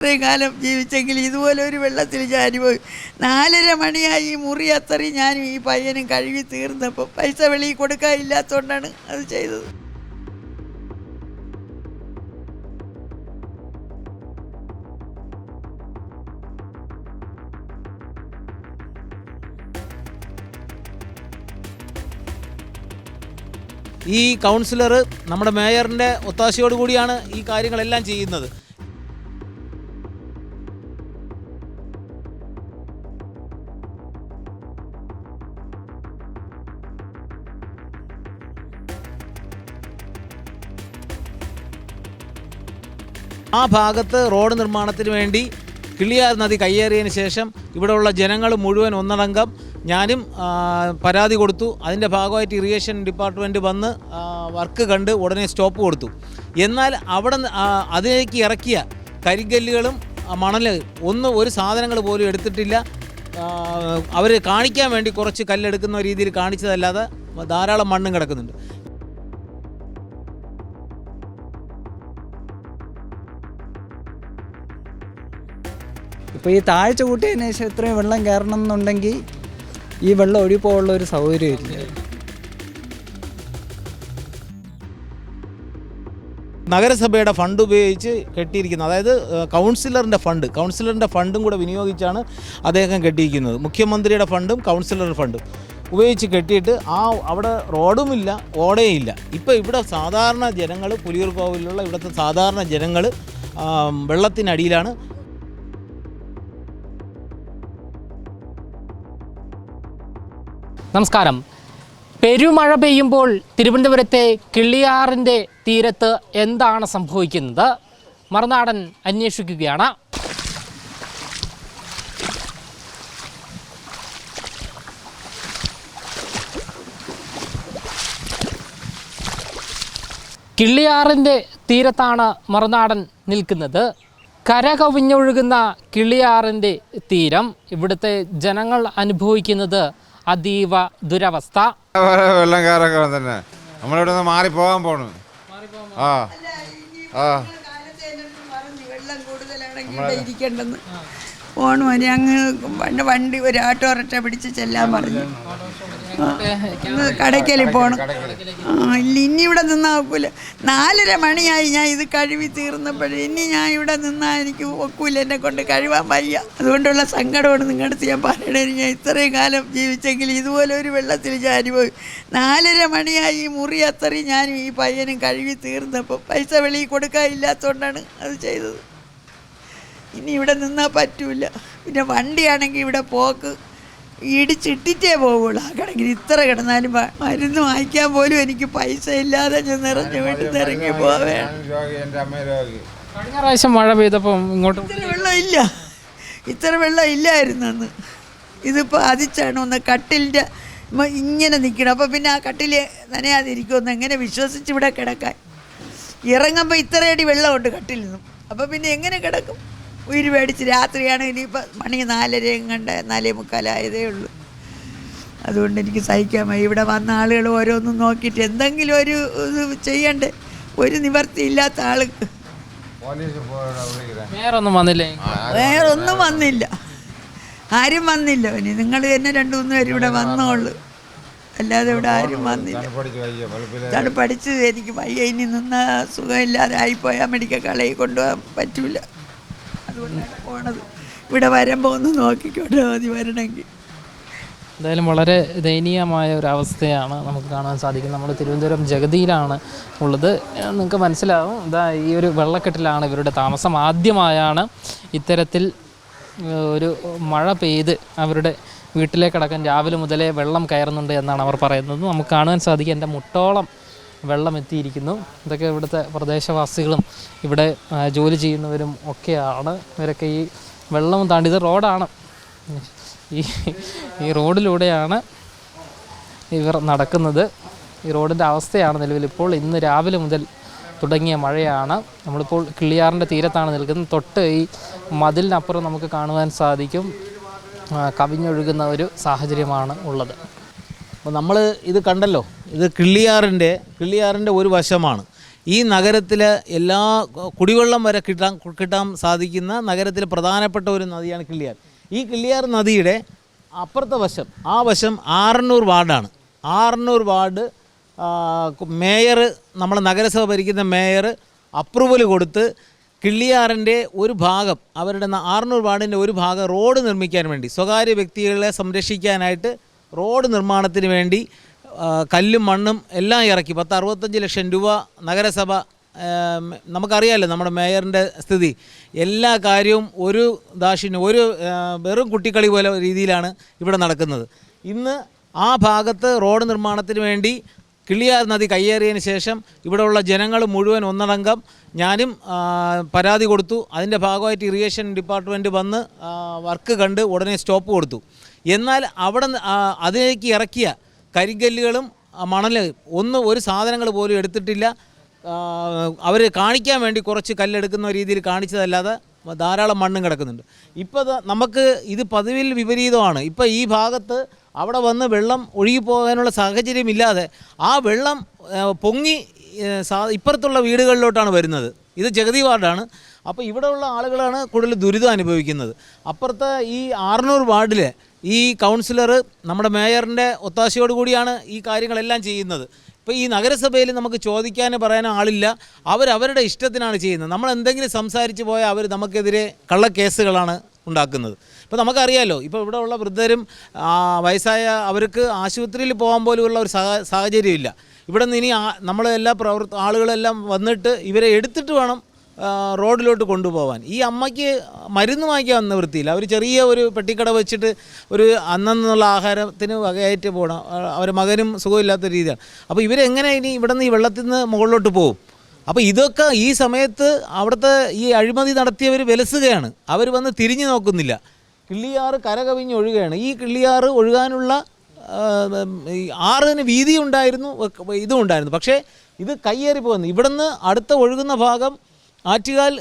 ഇത്രയും കാലം ജീവിച്ചെങ്കിൽ ഇതുപോലെ ഒരു വെള്ളത്തിൽ ഞാൻ പോയി നാലര മണിയായി ഈ മുറി അത്രയും ഞാനും ഈ പയ്യനും കഴുകി തീർന്നപ്പോൾ പൈസ വെളിയിൽ കൊടുക്കാനില്ലാത്തതുകൊണ്ടാണ് അത് ചെയ്തത്. ഈ കൗൺസിലർ നമ്മുടെ മേയറിന്റെ ഒത്താശയോടുകൂടിയാണ് ഈ കാര്യങ്ങളെല്ലാം ചെയ്യുന്നത്. ആ ഭാഗത്ത് റോഡ് നിർമ്മാണത്തിന് വേണ്ടി കിളിയാർ നദി കയ്യേറിയതിന് ശേഷം ഇവിടെയുള്ള ജനങ്ങൾ മുഴുവൻ ഒന്നടങ്കം ഞാനും പരാതി കൊടുത്തു. അതിന്റെ ഭാഗമായിട്ട് ഇറിഗേഷൻ ഡിപ്പാർട്ട്മെന്റ് വന്ന് വർക്ക് കണ്ട് ഉടനെ സ്റ്റോപ്പ് കൊടുത്തു. എന്നാൽ അവിടെ അതിലേക്ക് ഇറക്കിയ കരിങ്കല്ലുകളും മണൽ ഒന്ന് ഒരു സാധനങ്ങൾ പോലും എടുത്തിട്ടില്ല. അവർ കാണിക്കാൻ വേണ്ടി കുറച്ച് കല്ലെടുക്കുന്ന രീതിയിൽ കാണിച്ചതല്ലാതെ ധാരാളം മണ്ണും കിടക്കുന്നുണ്ട്. ഇപ്പോൾ ഈ താഴ്ച കൂട്ടിയതിന് ശേഷം ഇത്രയും വെള്ളം കയറണം എന്നുണ്ടെങ്കിൽ ഈ വെള്ളം ഒഴിപ്പോഴുള്ള ഒരു സൗകര്യമില്ല. നഗരസഭയുടെ ഫണ്ട് ഉപയോഗിച്ച് കെട്ടിയിരിക്കുന്നത് അതായത് കൗൺസിലറിന്റെ ഫണ്ട് കൗൺസിലറിന്റെ ഫണ്ടും കൂടെ വിനിയോഗിച്ചാണ് അദ്ദേഹം കെട്ടിയിരിക്കുന്നത്. മുഖ്യമന്ത്രിയുടെ ഫണ്ടും കൗൺസിലറുടെ ഫണ്ടും ഉപയോഗിച്ച് കെട്ടിയിട്ട് ആ അവിടെ റോഡുമില്ല ഓടയുമില്ല. ഇപ്പോൾ ഇവിടെ സാധാരണ ജനങ്ങൾ പുലിയൂർ കോവിലുള്ള ഇവിടുത്തെ സാധാരണ ജനങ്ങൾ വെള്ളത്തിനടിയിലാണ് നമസ്കാരം. പെരുമഴ പെയ്യുമ്പോൾ തിരുവനന്തപുരത്തെ കിള്ളിയാറിന്റെ തീരത്ത് എന്താണ് സംഭവിക്കുന്നത്? മറുനാടൻ അന്വേഷിക്കുകയാണ്. കിള്ളിയാറിന്റെ തീരത്താണ് മറുനാടൻ നിൽക്കുന്നത്. കര കവിഞ്ഞൊഴുകുന്ന കിള്ളിയാറിന്റെ തീരം. ഇവിടുത്തെ ജനങ്ങൾ അനുഭവിക്കുന്നത് അതീവ ദുരവസ്ഥ. വെള്ളം കയറൊക്കെ തന്നെ നമ്മളിവിടെ നിന്ന് മാറി പോകാൻ പോണു ആ ആ ഇരിക്കണ്ടെന്ന് അങ്ങ് വണ്ടി- വണ്ടി ഒരു ഓട്ടോറിക്ഷ പിടിച്ച് ചെല്ലാൻ പറഞ്ഞു. കടയ്ക്കലിൽ പോകണം ഇല്ല ഇനി ഇവിടെ നിന്നാ ഒക്കൂല. നാലര മണിയായി ഞാൻ ഇത് കഴുകി തീർന്നപ്പോഴേ. ഇനി ഞാൻ ഇവിടെ നിന്നാൽ എനിക്ക് ഒക്കൂല എന്നെ കൊണ്ട് കഴിവാൻ വയ്യ. അതുകൊണ്ടുള്ള സങ്കടമാണ് നിങ്ങളുടെ ഞാൻ പറയണേ ഞാൻ ഇത്രയും കാലം ജീവിച്ചെങ്കിൽ ഇതുപോലെ ഒരു വെള്ളത്തിൽ ഞാൻ അനുഭവി നാലര മണിയായി ഈ മുറി അത്രയും ഞാനും ഈ പയ്യനും കഴുകി തീർന്നപ്പോൾ പൈസ വെളിയിൽ കൊടുക്കാനില്ലാത്തതുകൊണ്ടാണ് അത് ചെയ്തത്. ഇനി ഇവിടെ നിന്നാൽ പറ്റൂല. പിന്നെ വണ്ടിയാണെങ്കിൽ ഇവിടെ പോക്ക് ഇടിച്ചിട്ടിട്ടേ പോവുള്ളൂ. ആ കടക്കിൽ ഇത്ര കിടന്നാലും മരുന്ന് വാങ്ങിക്കാൻ പോലും എനിക്ക് പൈസ ഇല്ലാതെ ഞാൻ നിറഞ്ഞു വീട്ടിൽ ഇറങ്ങി പോവേ. കഴിഞ്ഞ പ്രാവശ്യം മഴ പെയ്തപ്പം ഇങ്ങോട്ട് ഇത്ര വെള്ളം ഇല്ല. ഇത്ര വെള്ളം ഇല്ലായിരുന്നു അന്ന്. ഇതിപ്പോൾ അതിച്ചാണ് ഒന്ന് കട്ടിലിന്റെ മ- ഇങ്ങനെ നിൽക്കണം അപ്പോൾ പിന്നെ ആ കട്ടിൽ നനയാതിരിക്കുമെന്ന് എങ്ങനെ വിശ്വസിച്ച് ഇവിടെ കിടക്കാൻ? ഇറങ്ങുമ്പോൾ ഇത്രയടി വെള്ളമുണ്ട് കട്ടിൽ നിന്നും. അപ്പോൾ പിന്നെ എങ്ങനെ കിടക്കും? ഉയിര് മേടിച്ച് രാത്രിയാണ് ഇനിയിപ്പോൾ മണി നാലരയും കണ്ട നാലേ മുക്കാലായതേ ഉള്ളൂ. അതുകൊണ്ട് എനിക്ക് സഹിക്കാൻ ഇവിടെ വന്ന ആളുകൾ ഓരോന്നും നോക്കിയിട്ട് എന്തെങ്കിലും ഒരു ഇത് ചെയ്യണ്ടേ? ഒരു നിവർത്തിയില്ലാത്ത ആൾ. വേറൊന്നും വന്നില്ലേ? വേറൊന്നും വന്നില്ല. ആരും വന്നില്ല. ഇനി നിങ്ങൾ തന്നെ രണ്ടു മൂന്ന് പേര് ഇവിടെ വന്നോളൂ. അല്ലാതെ ഇവിടെ ആരും വന്നില്ല. തണുപ്പടിച്ച് എനിക്ക് വയ്യ. ഇനി നിന്ന സുഖമില്ലാതെ ആയിപ്പോയാൽ മെഡിക്കൽ കളയിൽ കൊണ്ടുപോകാൻ പറ്റൂല. അതുകൊണ്ടാണ് പോണത്. ഇവിടെ വരുമ്പോൾ ഒന്ന് നോക്കിക്കോട്ടെ മതി വരണമെങ്കിൽ. എന്തായാലും വളരെ ദയനീയമായ ഒരു അവസ്ഥയാണ് നമുക്ക് കാണാൻ സാധിക്കും നമ്മൾ തിരുവനന്തപുരം ജഗതിയിലാണ് ഉള്ളത്. നിങ്ങൾക്ക് മനസ്സിലാവും ഇതാ ഈ ഒരു വെള്ളക്കെട്ടിലാണ് ഇവരുടെ താമസം. ആദ്യമായാണ് ഇത്തരത്തിൽ ഒരു മഴ പെയ്ത് അവരുടെ വീട്ടിലേക്കടക്കം രാവിലെ മുതലേ വെള്ളം കയറുന്നുണ്ട് എന്നാണ് അവർ പറയുന്നത്. നമുക്ക് കാണുവാൻ സാധിക്കും എന്റെ മുട്ടോളം വെള്ളം എത്തിയിരിക്കുന്നു ഇതൊക്കെ ഇവിടുത്തെ പ്രദേശവാസികളും ഇവിടെ ജോലി ചെയ്യുന്നവരും ഒക്കെയാണ്. ഇവരൊക്കെ ഈ വെള്ളം താണ്ടി ഇത് റോഡാണ്. ഈ ഈ റോഡിലൂടെയാണ് ഇവർ നടക്കുന്നത്. ഈ റോഡിന്റെ അവസ്ഥയാണ് നിലവിൽ ഇപ്പോൾ. ഇന്ന് രാവിലെ മുതൽ തുടങ്ങിയ മഴയാണ്. നമ്മളിപ്പോൾ കിള്ളിയാറിന്റെ തീരത്താണ് നിൽക്കുന്നത്. തൊട്ട് ഈ മതിലിനപ്പുറം നമുക്ക് കാണുവാൻ സാധിക്കും. കവിഞ്ഞൊഴുകുന്ന ഒരു സാഹചര്യമാണ് ഉള്ളത്. അപ്പോൾ നമ്മൾ ഇത് കണ്ടല്ലോ? ഇത് കിള്ളിയാറിന്റെ കിള്ളിയാറിന്റെ ഒരു വശമാണ്. ഈ നഗരത്തിൽ എല്ലാ കുടിവെള്ളം വരെ കിട്ടാൻ കിട്ടാൻ സാധിക്കുന്ന നഗരത്തിലെ പ്രധാനപ്പെട്ട ഒരു നദിയാണ് കിള്ളിയാർ. ഈ കിള്ളിയാർ നദിയുടെ അപ്പുറത്തെ വശം ആ വശം ആറന്നൂർ വാർഡാണ്. ആറന്നൂർ വാർഡ് മേയർ നമ്മളെ നഗരസഭ ഭരിക്കുന്ന മേയർ അപ്രൂവൽ കൊടുത്ത് കിള്ളിയാറിന്റെ ഒരു ഭാഗം അവരുടെ ആറന്നൂർ വാർഡിന്റെ ഒരു ഭാഗം റോഡ് നിർമ്മിക്കാൻ വേണ്ടി സ്വകാര്യ വ്യക്തികളെ സംരക്ഷിക്കാനായിട്ട് റോഡ് നിർമ്മാണത്തിന് വേണ്ടി കല്ലും മണ്ണും എല്ലാം ഇറക്കി. പത്ത് അറുപത്തഞ്ച് ലക്ഷം രൂപ നഗരസഭ നമുക്കറിയാമല്ലോ നമ്മുടെ മേയറിന്റെ സ്ഥിതി. എല്ലാ കാര്യവും ഒരു ദാഷിന് ഒരു വെറും കുട്ടിക്കളി പോലെ രീതിയിലാണ് ഇവിടെ നടക്കുന്നത്. ഇന്ന് ആ ഭാഗത്ത് റോഡ് നിർമ്മാണത്തിന് വേണ്ടി കിളിയാർ നദി കയ്യേറിയതിന് ശേഷം ഇവിടെയുള്ള ജനങ്ങൾ മുഴുവൻ ഒന്നടങ്കം ഞാനും പരാതി കൊടുത്തു. അതിന്റെ ഭാഗമായിട്ട് ഇറിഗേഷൻ ഡിപ്പാർട്ട്മെന്റ് വന്ന് വർക്ക് കണ്ട് ഉടനെ സ്റ്റോപ്പ് കൊടുത്തു. എന്നാൽ അവിടെ അതിലേക്ക് ഇറക്കിയ കരിങ്കല്ലുകളും മണൽ ഒന്ന് ഒരു സാധനങ്ങൾ പോലും എടുത്തിട്ടില്ല. അവർ കാണിക്കാൻ വേണ്ടി കുറച്ച് കല്ലെടുക്കുന്ന രീതിയിൽ കാണിച്ചതല്ലാതെ ധാരാളം മണ്ണും കിടക്കുന്നുണ്ട്. ഇപ്പോൾ നമുക്ക് ഇത് പതിവിൽ വിപരീതമാണ്. ഇപ്പോൾ ഈ ഭാഗത്ത് അവിടെ വന്ന് വെള്ളം ഒഴുകിപ്പോകാനുള്ള സാഹചര്യമില്ലാതെ ആ വെള്ളം പൊങ്ങി ഇപ്പുറത്തുള്ള വീടുകളിലോട്ടാണ് വരുന്നത്. ഇത് ജഗതി വാർഡാണ്. അപ്പോൾ ഇവിടെയുള്ള ആളുകളാണ് കൂടുതൽ ദുരിതം അനുഭവിക്കുന്നത്. അപ്പുറത്തെ ഈ ആറന്നൂർ വാർഡിലെ ഈ കൗൺസിലർ നമ്മുടെ മേയറിന്റെ ഒത്താശയോട് കൂടിയാണ് ഈ കാര്യങ്ങളെല്ലാം ചെയ്യുന്നത്. ഇപ്പോൾ ഈ നഗരസഭയിൽ നമുക്ക് ചോദിക്കാൻ പറയാൻ ആളില്ല. അവരവരുടെ ഇഷ്ടത്തിനാണ് ചെയ്യുന്നത്. നമ്മൾ എന്തെങ്കിലും സംസാരിച്ച് പോയാൽ അവർ നമുക്കെതിരെ കള്ളക്കേസുകളാണ് ഉണ്ടാക്കുന്നത്. ഇപ്പോൾ നമുക്കറിയാമല്ലോ ഇപ്പോൾ ഇവിടെ ഉള്ള വൃദ്ധരും വയസ്സായ അവർക്ക് ആശുപത്രിയിൽ പോകാൻ പോലുമുള്ള ഒരു സാഹ- സാഹചര്യമില്ല. ഇവിടെ നിന്ന് ഇനി നമ്മളെല്ലാ ആളുകളെല്ലാം വന്നിട്ട് ഇവരെ എടുത്തിട്ട് വേണം റോഡിലോട്ട് കൊണ്ടുപോകാൻ ഈ അമ്മയ്ക്ക് മരുന്ന് വാങ്ങിക്കാൻ നിവൃത്തിയില്ല. അവർ ചെറിയ ഒരു പെട്ടിക്കട വെച്ചിട്ട് ഒരു അന്നുള്ള ആഹാരത്തിന് വകയായിട്ട് പോകണം അവരെ മകനും സുഖമില്ലാത്ത രീതിയാണ്. അപ്പോൾ ഇവരെങ്ങനെ ഇനി ഇവിടെ നിന്ന് ഈ വെള്ളത്തിൽ നിന്ന് മുകളിലോട്ട് പോകും അപ്പോൾ ഇതൊക്കെ ഈ സമയത്ത് അവിടുത്തെ ഈ അഴിമതി നടത്തിയവർ വിലസുകയാണ്. അവർ വന്ന് തിരിഞ്ഞു നോക്കുന്നില്ല. കിള്ളിയാറ് കരകവിഞ്ഞ് ഒഴുകയാണ്. ഈ കിള്ളിയാറ് ഒഴുകാനുള്ള ആറിന് വീതി ഉണ്ടായിരുന്നു ഇതും ഉണ്ടായിരുന്നു. പക്ഷേ ഇത് കയ്യേറി പോകുന്നു ഇവിടുന്ന് അടുത്ത ഒഴുകുന്ന ഭാഗം ആറ്റുകാൽ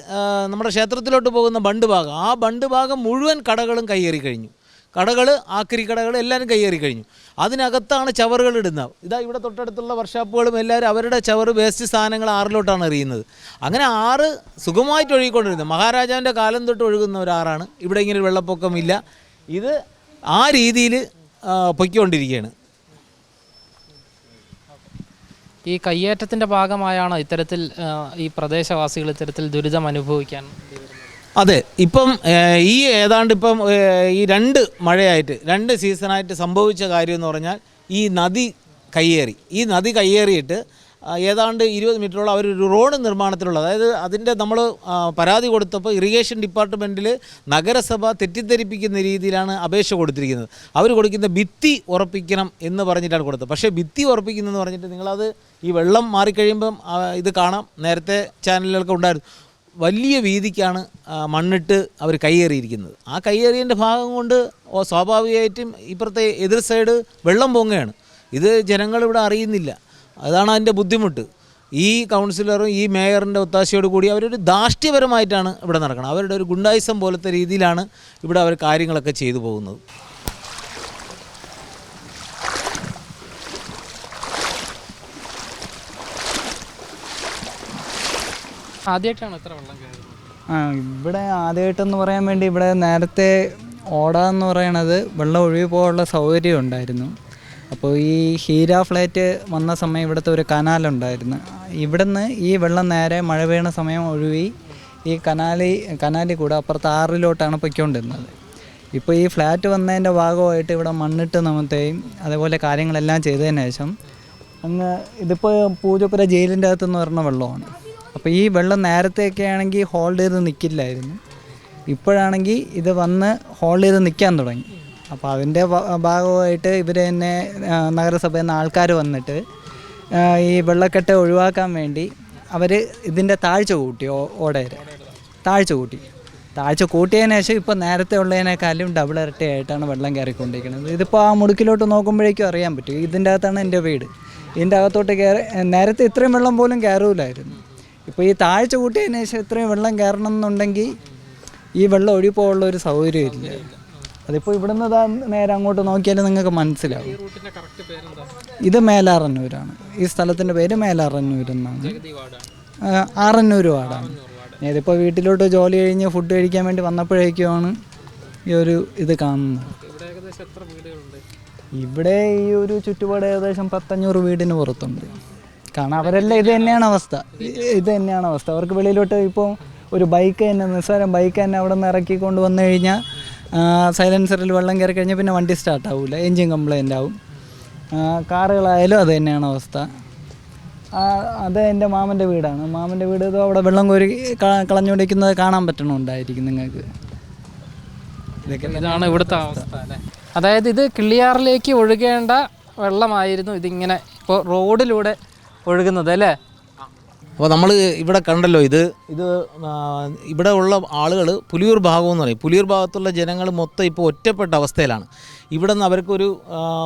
നമ്മുടെ ക്ഷേത്രത്തിലോട്ട് പോകുന്ന ബണ്ട് ഭാഗം. ആ ബണ്ട് ഭാഗം മുഴുവൻ കടകളും കയ്യേറി കഴിഞ്ഞു. കടകൾ ആക്രി കടകൾ എല്ലാവരും കയ്യേറി കഴിഞ്ഞു. അതിനകത്താണ് ചവറുകൾ ഇടുന്നത്. ഇതാ ഇവിടെ തൊട്ടടുത്തുള്ള വർഷാപ്പുകളും എല്ലാവരും അവരുടെ ചവറ് വേസ്റ്റ് സാധനങ്ങൾ ആറിലോട്ടാണ് എറിയുന്നത്. അങ്ങനെ ആറ് സുഖമായിട്ട് ഒഴുകിക്കൊണ്ടിരുന്നത് മഹാരാജാവിന്റെ കാലം തൊട്ട് ഒഴുകുന്ന ഒരു ആറാണ്. ഇവിടെ ഇങ്ങനെ വെള്ളപ്പൊക്കമില്ല. ഇത് ആ രീതിയിൽ പൊയ്ക്കൊണ്ടിരിക്കുകയാണ്. ഈ കയ്യേറ്റത്തിന്റെ ഭാഗമായാണ് ഇത്തരത്തിൽ ഈ പ്രദേശവാസികൾ ഇത്തരത്തിൽ ദുരിതം അനുഭവിക്കാൻ അതെ ഇപ്പം ഈ ഏതാണ്ട് ഇപ്പം ഈ രണ്ട് മഴയായിട്ട് രണ്ട് സീസണായിട്ട് സംഭവിച്ച കാര്യം എന്ന് പറഞ്ഞാൽ ഈ നദി കയ്യേറി. ഈ നദി കയ്യേറിയിട്ട് ഏതാണ്ട് ഇരുപത് മീറ്ററോളം ഒരു റോഡ് നിർമ്മാണത്തിലുള്ള അതായത് അതിന്റെ നമ്മൾ പരാതി കൊടുത്തപ്പോൾ ഇറിഗേഷൻ ഡിപ്പാർട്ട്മെന്റിൽ നഗരസഭ തെറ്റിദ്ധരിപ്പിക്കുന്ന രീതിയിലാണ് അപേക്ഷ കൊടുത്തിരിക്കുന്നത്. അവർ കൊടുക്കുന്ന ഭിത്തി ഉറപ്പിക്കണം എന്ന് പറഞ്ഞിട്ടാണ് കൊടുത്തത്. പക്ഷേ ഭിത്തി ഉറപ്പിക്കുന്നതെന്ന് പറഞ്ഞിട്ട് നിങ്ങളത് ഈ വെള്ളം മാറിക്കഴിയുമ്പം ഇത് കാണാം. നേരത്തെ ചാനലുകൾക്ക് ഉണ്ടായിരുന്നു. വലിയ വീതിക്കാണ് മണ്ണിട്ട് അവർ കയ്യേറിയിരിക്കുന്നത്. ആ കയ്യേറിയതിന്റെ ഭാഗം കൊണ്ട് സ്വാഭാവികമായിട്ടും ഇപ്പുറത്തെ എതിർ സൈഡ് വെള്ളം പൊങ്ങുകയാണ്. ഇത് ജനങ്ങളിവിടെ അറിയുന്നില്ല. അതാണ് അതിന്റെ ബുദ്ധിമുട്ട്. ഈ കൗൺസിലറും ഈ മേയറിന്റെ ഒത്താശയോട് കൂടി അവരൊരു ധാർഷ്ട്യപരമായിട്ടാണ് ഇവിടെ നടക്കുന്നത്. അവരുടെ ഒരു ഗുണ്ടായിസം പോലത്തെ രീതിയിലാണ് ഇവിടെ അവർ കാര്യങ്ങളൊക്കെ ചെയ്തു പോകുന്നത്. ആദ്യമായിട്ടാണ് ഇത്ര വെള്ളം കയറുന്നത്? ആ ഇവിടെ ആദ്യമായിട്ടെന്ന് പറയാൻ വേണ്ടി ഇവിടെ നേരത്തെ ഓട എന്ന് പറയണത് വെള്ളം ഒഴുകി പോകാനുള്ള സൗകര്യം ഉണ്ടായിരുന്നു. അപ്പോൾ ഈ ഹീര ഫ്ലാറ്റ് വന്ന സമയം ഇവിടുത്തെ ഒരു കനാലുണ്ടായിരുന്നു ഇവിടുന്ന് ഈ വെള്ളം നേരെ മഴ വീണ സമയം ഒഴുകി ഈ കനാലി കനാലിൽ കൂടെ അപ്പുറത്ത് ആറിലോട്ടാണ് പൊയ്ക്കൊണ്ടിരുന്നത്. ഇപ്പോൾ ഈ ഫ്ലാറ്റ് വന്നതിന്റെ ഭാഗമായിട്ട് ഇവിടെ മണ്ണിട്ട് നമുത്തേയും അതേപോലെ കാര്യങ്ങളെല്ലാം ചെയ്തതിന് ശേഷം അങ്ങ് ഇതിപ്പോൾ പൂജപ്പുര ജയിലിന്റെ അകത്തുനിന്ന് വരുന്ന വെള്ളമാണ്. അപ്പോൾ ഈ വെള്ളം നേരത്തെയൊക്കെ ആണെങ്കിൽ ഹോൾഡ് ചെയ്ത് നിൽക്കില്ലായിരുന്നു. ഇപ്പോഴാണെങ്കിൽ ഇത് വന്ന് ഹോൾഡ് ചെയ്ത് നിൽക്കാൻ തുടങ്ങി. അപ്പോൾ അതിന്റെ ഭാഗമായിട്ട് ഇവർ തന്നെ നഗരസഭയിൽ നിന്ന് ആൾക്കാർ വന്നിട്ട് ഈ വെള്ളക്കെട്ട് ഒഴിവാക്കാൻ വേണ്ടി അവർ ഇതിന്റെ താഴ്ച കൂട്ടി ഓടയിൽ താഴ്ച കൂട്ടി. താഴ്ച കൂട്ടിയതിന് ശേഷം ഇപ്പോൾ നേരത്തെ ഉള്ളതിനേക്കാളും ഡബിൾ ഇരട്ടി ആയിട്ടാണ് വെള്ളം കയറിക്കൊണ്ടിരിക്കുന്നത്. ഇതിപ്പോൾ ആ മുടുക്കിലോട്ട് നോക്കുമ്പോഴേക്കും അറിയാൻ പറ്റും. ഇതിന്റെ അകത്താണ് എന്റെ വീട്. ഇതിന്റെ അകത്തോട്ട് കയറി നേരത്തെ ഇത്രയും വെള്ളം പോലും കയറൂലായിരുന്നു. ഇപ്പോൾ ഈ താഴ്ച കൂട്ടിയതിന് ശേഷം ഇത്രയും വെള്ളം കയറണം എന്നുണ്ടെങ്കിൽ ഈ വെള്ളം ഒഴിപ്പോയുള്ള ഒരു സൗകര്യമില്ല. അതിപ്പോൾ ഇവിടുന്ന് ഇതാ നേരെ അങ്ങോട്ട് നോക്കിയാൽ നിങ്ങൾക്ക് മനസ്സിലാവും. ഇത് മേലാറന്നൂരാണ്. ഈ സ്ഥലത്തിന്റെ പേര് മേലാറന്നൂർ എന്നാണ്. ആറന്നൂർ വാർഡാണ്. ഇതിപ്പോൾ വീട്ടിലോട്ട് ജോലി കഴിഞ്ഞ് ഫുഡ് കഴിക്കാൻ വേണ്ടി വന്നപ്പോഴേക്കുമാണ് ഈ ഒരു ഇത് കാണുന്നത്. ഇവിടെ ഈ ഒരു ചുറ്റുപാട് ഏകദേശം പത്തഞ്ഞൂറ് വീടിന് പുറത്തുണ്ട്. കാരണം അവരെല്ലാം ഇത് തന്നെയാണ് അവസ്ഥ. ഇത് തന്നെയാണ് അവസ്ഥ. അവർക്ക് വെളിയിലോട്ട് ഇപ്പോൾ ഒരു ബൈക്ക് തന്നെ നിസ്സാരം ബൈക്ക് തന്നെ അവിടെ നിന്ന് ഇറക്കി കൊണ്ട് വന്നു കഴിഞ്ഞാൽ സൈലൻസറിൽ വെള്ളം കയറി കഴിഞ്ഞാൽ പിന്നെ വണ്ടി സ്റ്റാർട്ട് ആവില്ല എൻജിൻ കംപ്ലൈന്റ് ആവും. കാറുകളായാലും അത് തന്നെയാണ് അവസ്ഥ. അത് എന്റെ മാമന്റെ വീടാണ്. മാമന്റെ വീട് ഇത് അവിടെ വെള്ളം കോരി കളഞ്ഞുകൊണ്ടിരിക്കുന്നത് കാണാൻ പറ്റണമുണ്ടായിരിക്കും നിങ്ങൾക്ക്. ഇതാണ് ഇവിടുത്തെ അവസ്ഥ അതായത് ഇത് കിള്ളിയാറിലേക്ക് ഒഴുകേണ്ട വെള്ളമായിരുന്നു ഇതിങ്ങനെ ഇപ്പോൾ റോഡിലൂടെ ഒഴുകുന്നത് അല്ലേ? അപ്പോൾ നമ്മൾ ഇവിടെ കണ്ടല്ലോ ഇത് ഇത് ഇവിടെ ഉള്ള ആളുകൾ പുലിയൂർ ഭാഗം എന്ന് പറയും. പുലിയൂർ ഭാഗത്തുള്ള ജനങ്ങൾ മൊത്തം ഇപ്പോൾ ഒറ്റപ്പെട്ട അവസ്ഥയിലാണ്. ഇവിടെ നിന്ന് അവർക്കൊരു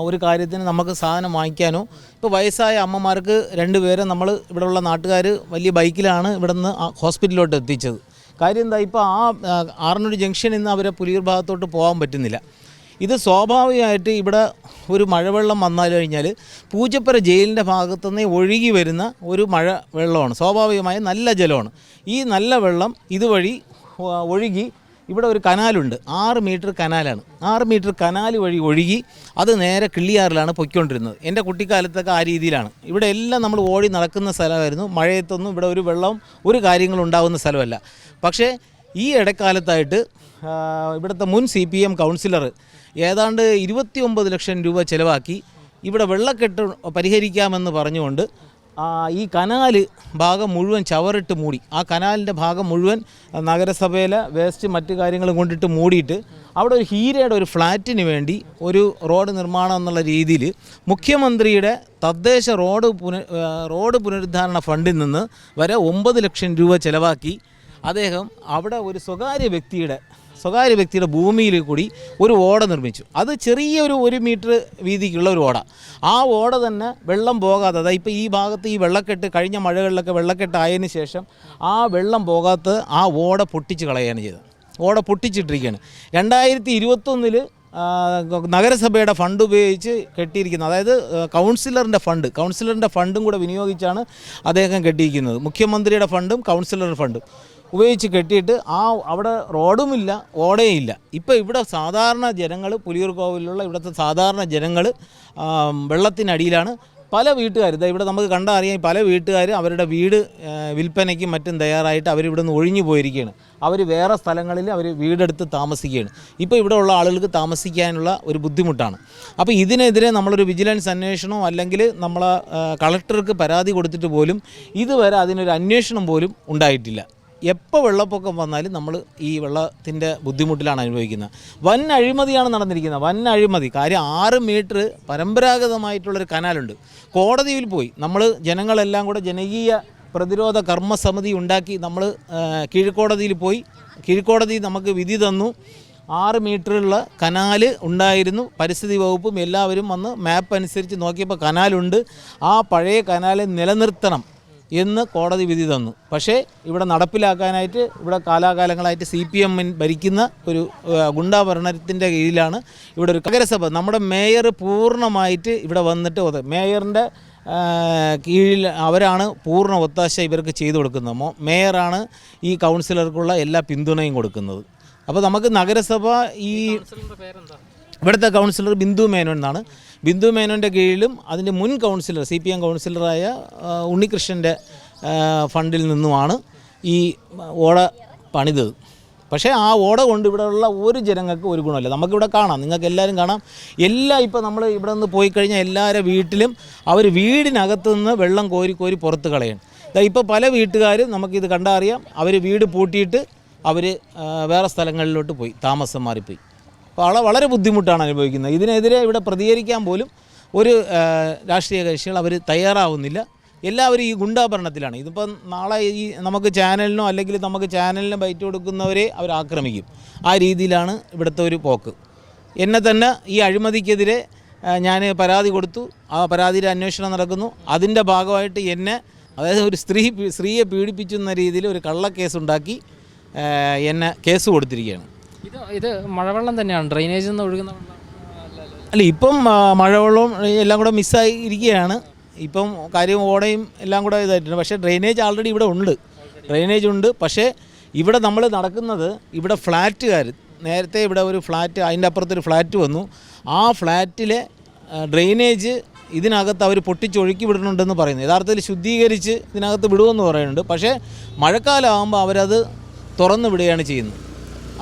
ഒരു കാര്യത്തിന് നമുക്ക് സാധനം വാങ്ങിക്കാനോ ഇപ്പോൾ വയസ്സായ അമ്മമാർക്ക് രണ്ടുപേരെ നമ്മൾ ഇവിടെ ഉള്ള നാട്ടുകാർ വലിയ ബൈക്കിലാണ് ഇവിടെ നിന്ന് ഹോസ്പിറ്റലിലോട്ട് എത്തിച്ചത്. കാര്യം എന്താ ഇപ്പോൾ ആ ആ, ആറന്നൂർ ജംഗ്ഷനിൽ നിന്ന് അവരെ പുലിയൂർ ഭാഗത്തോട്ട് പോകാൻ പറ്റുന്നില്ല. ഇത് സ്വാഭാവികമായിട്ട് ഇവിടെ ഒരു മഴവെള്ളം വന്നാൽ കഴിഞ്ഞാൽ പൂജപ്പുര ജയിലിന്റെ ഭാഗത്തു നിന്ന് ഒഴുകി വരുന്ന ഒരു മഴ വെള്ളമാണ്. സ്വാഭാവികമായി നല്ല ജലമാണ്. ഈ നല്ല വെള്ളം ഇതുവഴി ഒഴുകി ഇവിടെ ഒരു കനാലുണ്ട്. ആറ് മീറ്റർ കനാലാണ്. ആറ് മീറ്റർ കനാൽ വഴി ഒഴുകി അത് നേരെ കിള്ളിയാറിലാണ് പൊയ്ക്കൊണ്ടിരുന്നത്. എന്റെ കുട്ടിക്കാലത്തൊക്കെ ആ രീതിയിലാണ്. ഇവിടെ എല്ലാം നമ്മൾ ഓടി നടക്കുന്ന സ്ഥലമായിരുന്നു. മഴയത്തൊന്നും ഇവിടെ ഒരു വെള്ളം ഒരു കാര്യങ്ങളും ഉണ്ടാകുന്ന സ്ഥലമല്ല. പക്ഷേ ഈ ഇടക്കാലത്തായിട്ട് ഇവിടുത്തെ മുൻ സി പി എം കൗൺസിലർ ഏതാണ്ട് ഇരുപത്തി ഒമ്പത് ലക്ഷം രൂപ ചിലവാക്കി ഇവിടെ വെള്ളക്കെട്ട് പരിഹരിക്കാമെന്ന് പറഞ്ഞുകൊണ്ട് ഈ കനാല് ഭാഗം മുഴുവൻ ചവറിട്ട് മൂടി. ആ കനാലിന്റെ ഭാഗം മുഴുവൻ നഗരസഭയിലെ വേസ്റ്റ് മറ്റു കാര്യങ്ങളും കൊണ്ടിട്ട് മൂടിയിട്ട് അവിടെ ഒരു ഹീരയുടെ ഒരു ഫ്ലാറ്റിന് വേണ്ടി ഒരു റോഡ് നിർമ്മാണം എന്നുള്ള രീതിയിൽ മുഖ്യമന്ത്രിയുടെ തദ്ദേശ റോഡ് പുന റോഡ് പുനരുദ്ധാരണ ഫണ്ടിൽ നിന്ന് വരെ ഒമ്പത് ലക്ഷം രൂപ ചിലവാക്കി. അദ്ദേഹം അവിടെ ഒരു സ്വകാര്യ വ്യക്തിയുടെ സ്വകാര്യ വ്യക്തിയുടെ ഭൂമിയിൽ കൂടി ഒരു ഓട നിർമ്മിച്ചു. അത് ചെറിയൊരു ഒരു മീറ്റർ വീതിക്കുള്ള ഒരു ഓട. ആ ഓട തന്നെ വെള്ളം പോകാതെ അതായത് ഇപ്പോൾ ഈ ഭാഗത്ത് ഈ വെള്ളക്കെട്ട് കഴിഞ്ഞ മഴകളിലൊക്കെ വെള്ളക്കെട്ട് ആയതിനു ശേഷം ആ വെള്ളം പോകാത്ത ആ ഓട പൊട്ടിച്ച് കളയാണ് ചെയ്തത്. ഓട പൊട്ടിച്ചിട്ടിരിക്കുകയാണ്. രണ്ടായിരത്തി ഇരുപത്തൊന്നിൽ നഗരസഭയുടെ ഫണ്ട് ഉപയോഗിച്ച് കെട്ടിയിരിക്കുന്നത് അതായത് കൗൺസിലറിന്റെ ഫണ്ട് കൗൺസിലറിന്റെ ഫണ്ടും കൂടെ വിനിയോഗിച്ചാണ് അദ്ദേഹം കെട്ടിയിരിക്കുന്നത്. മുഖ്യമന്ത്രിയുടെ ഫണ്ടും കൗൺസിലറുടെ ഫണ്ടും. ഉപയോഗിച്ച് കെട്ടിയിട്ട് ആ അവിടെ റോഡുമില്ല ഓടയും ഇല്ല ഇപ്പോൾ ഇവിടെ സാധാരണ ജനങ്ങൾ പുലിയൂർ കോവിലുള്ള ഇവിടുത്തെ സാധാരണ ജനങ്ങൾ വെള്ളത്തിനടിയിലാണ്. പല വീട്ടുകാർ ഇതാ ഇവിടെ നമുക്ക് കണ്ടാൽ അറിയാം പല വീട്ടുകാർ അവരുടെ വീട് വിൽപ്പനയ്ക്കും മറ്റും തയ്യാറായിട്ട് അവരിവിടെ നിന്ന് ഒഴിഞ്ഞു പോയിരിക്കുകയാണ് അവർ വേറെ സ്ഥലങ്ങളിൽ അവർ വീടെടുത്ത് താമസിക്കുകയാണ്. ഇപ്പോൾ ഇവിടെ ഉള്ള ആളുകൾക്ക് താമസിക്കാനുള്ള ഒരു ബുദ്ധിമുട്ടാണ്. അപ്പോൾ ഇതിനെതിരെ നമ്മളൊരു വിജിലൻസ് അന്വേഷണമോ അല്ലെങ്കിൽ നമ്മൾ കളക്ടർക്ക് പരാതി കൊടുത്തിട്ട് പോലും ഇതുവരെ അതിനൊരു അന്വേഷണം പോലും ഉണ്ടായിട്ടില്ല. എപ്പോൾ വെള്ളപ്പൊക്കം വന്നാലും നമ്മൾ ഈ വെള്ളത്തിന്റെ ബുദ്ധിമുട്ടിലാണ് അനുഭവിക്കുന്നത്. വൻ അഴിമതിയാണ് നടന്നിരിക്കുന്നത്. വൻ അഴിമതി. കാര്യം ആറ് മീറ്റർ പരമ്പരാഗതമായിട്ടുള്ളൊരു കനാലുണ്ട്. കോടതിയിൽ പോയി. നമ്മൾ ജനങ്ങളെല്ലാം കൂടെ ജനകീയ പ്രതിരോധ കർമ്മസമിതി ഉണ്ടാക്കി നമ്മൾ കീഴ്ക്കോടതിയിൽ പോയി. കീഴ്ക്കോടതി നമുക്ക് വിധി തന്നു. ആറ് മീറ്ററുള്ള കനാല് ഉണ്ടായിരുന്നു. പരിസ്ഥിതി വകുപ്പും എല്ലാവരും വന്ന് മാപ്പ് അനുസരിച്ച് നോക്കിയപ്പോൾ കനാലുണ്ട്. ആ പഴയ കനാലെ നിലനിർത്തണം. എന്ന് കോടതി വിധി തന്നു. പക്ഷേ ഇവിടെ നടപ്പിലാക്കാനായിട്ട് ഇവിടെ കാലാകാലങ്ങളായിട്ട് സി പി എം ഭരിക്കുന്ന ഒരു ഗുണ്ടാഭരണത്തിന്റെ കീഴിലാണ് ഇവിടെ ഒരു നഗരസഭ. നമ്മുടെ മേയർ പൂർണമായിട്ട് ഇവിടെ വന്നിട്ട് മേയറിന്റെ കീഴിൽ അവരാണ് പൂർണ ഒത്താശ ഇവർക്ക് ചെയ്തു കൊടുക്കുന്നത്. മേയറാണ് ഈ കൗൺസിലർക്കുള്ള എല്ലാ പിന്തുണയും കൊടുക്കുന്നത്. അപ്പോൾ നമുക്ക് നഗരസഭ ഈ ഇവിടുത്തെ കൗൺസിലർ ബിന്ദു മേനോൻ എന്നാണ്. ബിന്ദു മേനോന്റെ കീഴിലും അതിന്റെ മുൻ കൗൺസിലർ സി പി എം കൗൺസിലറായ ഉണ്ണികൃഷ്ണന്റെ ഫണ്ടിൽ നിന്നുമാണ് ഈ ഓട പണിതത്. പക്ഷേ ആ ഓട കൊണ്ട് ഇവിടെയുള്ള ഒരു ജനങ്ങൾക്ക് ഒരു ഗുണമില്ല. നമുക്കിവിടെ കാണാം. നിങ്ങൾക്ക് എല്ലാവരും കാണാം. എല്ലാ ഇപ്പോൾ നമ്മൾ ഇവിടെ നിന്ന് പോയി കഴിഞ്ഞാൽ എല്ലാവരുടെ വീട്ടിലും അവർ വീടിനകത്തു നിന്ന് വെള്ളം കോരി കോരി പുറത്ത് കളയണം ഇപ്പോൾ പല വീട്ടുകാരും നമുക്കിത് കണ്ടാൽ അറിയാം അവർ വീട് പൂട്ടിയിട്ട് അവർ വേറെ സ്ഥലങ്ങളിലോട്ട് പോയി. താമസം മാറിപ്പോയി വളരെ ബുദ്ധിമുട്ടാണ് അനുഭവിക്കുന്നത്. ഇതിനെതിരെ ഇവിടെ പ്രതികരിക്കാൻ പോലും ഒരു രാഷ്ട്രീയ കക്ഷികൾ അവർ തയ്യാറാവുന്നില്ല. എല്ലാവരും ഈ ഗുണ്ടാഭരണത്തിലാണ് ഇതിപ്പം നാളെ ഈ നമുക്ക് ചാനലിനോ അല്ലെങ്കിൽ നമുക്ക് ചാനലിന് ബൈറ്റ് കൊടുക്കുന്നവരെ അവർ ആക്രമിക്കും. ആ രീതിയിലാണ് ഇവിടുത്തെ ഒരു പോക്ക്. എന്നെ തന്നെ ഈ അഴിമതിക്കെതിരെ ഞാൻ പരാതി കൊടുത്തു. ആ പരാതിയുടെ അന്വേഷണം നടക്കുന്നു. അതിന്റെ ഭാഗമായിട്ട് എന്നെ അതായത് ഒരു സ്ത്രീ സ്ത്രീയെ പീഡിപ്പിച്ചു എന്ന രീതിയിൽ ഒരു കള്ളക്കേസ് ഉണ്ടാക്കി എന്നെ കേസ് കൊടുത്തിരിക്കുകയാണ്. ഇത് ഇത് മഴവെള്ളം തന്നെയാണ്. ഡ്രെയിനേജിൽ നിന്ന് ഒഴുകുന്ന അല്ല, ഇപ്പം മഴവെള്ളവും എല്ലാം കൂടെ മിസ്സായി ഇരിക്കുകയാണ്. ഇപ്പം കാര്യം ഓടയും എല്ലാം കൂടെ ഇതായിട്ടുണ്ട്. പക്ഷേ ഡ്രെയിനേജ് ആൾറെഡി ഇവിടെ ഉണ്ട്. ഡ്രെയിനേജ് ഉണ്ട്. പക്ഷേ ഇവിടെ നമ്മൾ നടക്കുന്നത് ഇവിടെ ഫ്ലാറ്റുകാർ നേരത്തെ ഇവിടെ ഒരു ഫ്ലാറ്റ് അതിന്റെ അപ്പുറത്തൊരു ഫ്ലാറ്റ് വന്നു. ആ ഫ്ലാറ്റിലെ ഡ്രെയിനേജ് ഇതിനകത്ത് അവർ പൊട്ടിച്ചൊഴുക്കി വിടുന്നുണ്ടെന്ന് പറയുന്നു. യഥാർത്ഥത്തിൽ ശുദ്ധീകരിച്ച് ഇതിനകത്ത് വിടുമെന്ന് പറയുന്നുണ്ട്. പക്ഷേ മഴക്കാലമാകുമ്പോൾ അവരത് തുറന്നു വിടുകയാണ് ചെയ്യുന്നത്.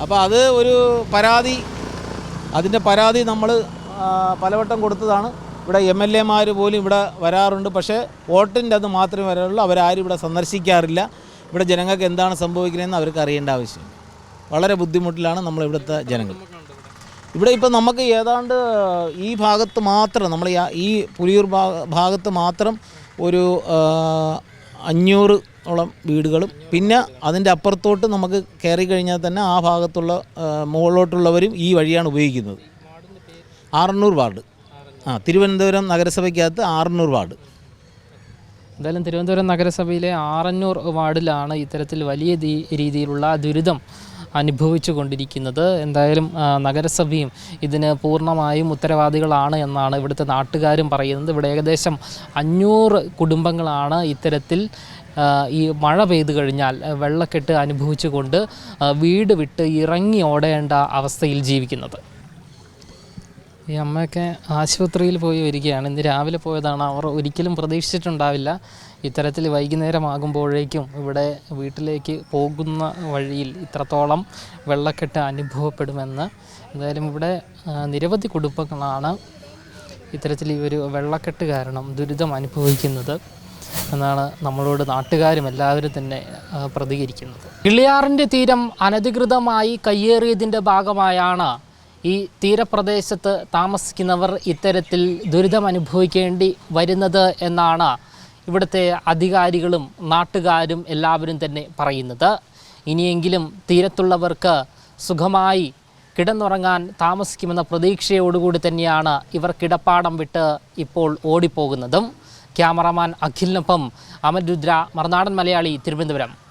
അപ്പോൾ അത് ഒരു പരാതി. അതിന്റെ പരാതി നമ്മൾ പലവട്ടം കൊടുത്തതാണ്. ഇവിടെ എം എൽ എമാർ പോലും ഇവിടെ വരാറുണ്ട്. പക്ഷേ വോട്ടിന്റെ അത് മാത്രമേ വരാറുള്ളൂ. അവരാരും ഇവിടെ സന്ദർശിക്കാറില്ല. ഇവിടെ ജനങ്ങൾക്ക് എന്താണ് സംഭവിക്കുന്നതെന്ന് അവർക്ക് അറിയേണ്ട ആവശ്യം. വളരെ ബുദ്ധിമുട്ടിലാണ് നമ്മൾ ഇവിടുത്തെ ജനങ്ങൾ. ഇവിടെ ഇപ്പോൾ നമുക്ക് ഏതാണ്ട് ഈ ഭാഗത്ത് മാത്രം നമ്മൾ ഈ- പുലിയൂർ ഭാഗത്ത് മാത്രം ഒരു അഞ്ഞൂറ് ഓളം വീടുകളും. പിന്നെ അതിന്റെ അപ്പുറത്തോട്ട് നമുക്ക് കയറി കഴിഞ്ഞാൽ തന്നെ ആ ഭാഗത്തുള്ള മുകളിലോട്ടുള്ളവരും ഈ വഴിയാണ് ഉപയോഗിക്കുന്നത്. ആറന്നൂർ വാർഡ്. ആ തിരുവനന്തപുരം നഗരസഭയ്ക്കകത്ത് ആറന്നൂർ വാർഡ്. എന്തായാലും തിരുവനന്തപുരം നഗരസഭയിലെ ആറന്നൂർ വാർഡിലാണ് ഇത്തരത്തിൽ വലിയ രീതിയിലുള്ള ദുരിതം അനുഭവിച്ചു കൊണ്ടിരിക്കുന്നത് എന്തായാലും നഗരസഭയും ഇതിന് പൂർണമായും ഉത്തരവാദികളാണ് എന്നാണ് ഇവിടുത്തെ നാട്ടുകാരും പറയുന്നത്. ഇവിടെ ഏകദേശം അഞ്ഞൂറ് കുടുംബങ്ങളാണ് ഇത്തരത്തിൽ ഈ മഴ പെയ്തു കഴിഞ്ഞാൽ വെള്ളക്കെട്ട് അനുഭവിച്ചുകൊണ്ട് വീട് വിട്ട് ഇറങ്ങി ഓടേണ്ട അവസ്ഥയിൽ ജീവിക്കുന്നത്. ഈ അമ്മയൊക്കെ ആശുപത്രിയിൽ പോയി വരികയാണ്. ഇന്ന് രാവിലെ പോയതാണ്. അവർ ഒരിക്കലും പ്രതീക്ഷിച്ചിട്ടുണ്ടാവില്ല. ഇത്തരത്തിൽ വൈകുന്നേരമാകുമ്പോഴേക്കും ഇവിടെ വീട്ടിലേക്ക് പോകുന്ന വഴിയിൽ ഇത്രത്തോളം വെള്ളക്കെട്ട് അനുഭവപ്പെടുമെന്ന്. എന്തായാലും ഇവിടെ നിരവധി കുടുംബങ്ങളാണ് ഇത്തരത്തിൽ ഈ ഒരു വെള്ളക്കെട്ട് കാരണം ദുരിതം അനുഭവിക്കുന്നത്. എന്നാണ് നമ്മളോട് നാട്ടുകാരും എല്ലാവരും തന്നെ പ്രതികരിക്കുന്നത്. കിളിയാറിന്റെ തീരം അനധികൃതമായി കയ്യേറിയതിന്റെ ഭാഗമായാണ് ഈ തീരപ്രദേശത്ത് താമസിക്കുന്നവർ ഇത്തരത്തിൽ ദുരിതം അനുഭവിക്കേണ്ടി വരുന്നത് എന്നാണ് ഇവിടുത്തെ അധികാരികളും നാട്ടുകാരും എല്ലാവരും തന്നെ പറയുന്നത്. ഇനിയെങ്കിലും തീരത്തുള്ളവർക്ക് സുഖമായി കിടന്നുറങ്ങാൻ താമസിക്കുമെന്ന പ്രതീക്ഷയോടുകൂടി തന്നെയാണ് ഇവർ കിടപ്പാടം വിട്ട് ഇപ്പോൾ ഓടിപ്പോകുന്നതും. ക്യാമറാമാൻ അഖിലിനൊപ്പം അമൽ രുദ്ര മറുനാടൻ മലയാളി തിരുവനന്തപുരം.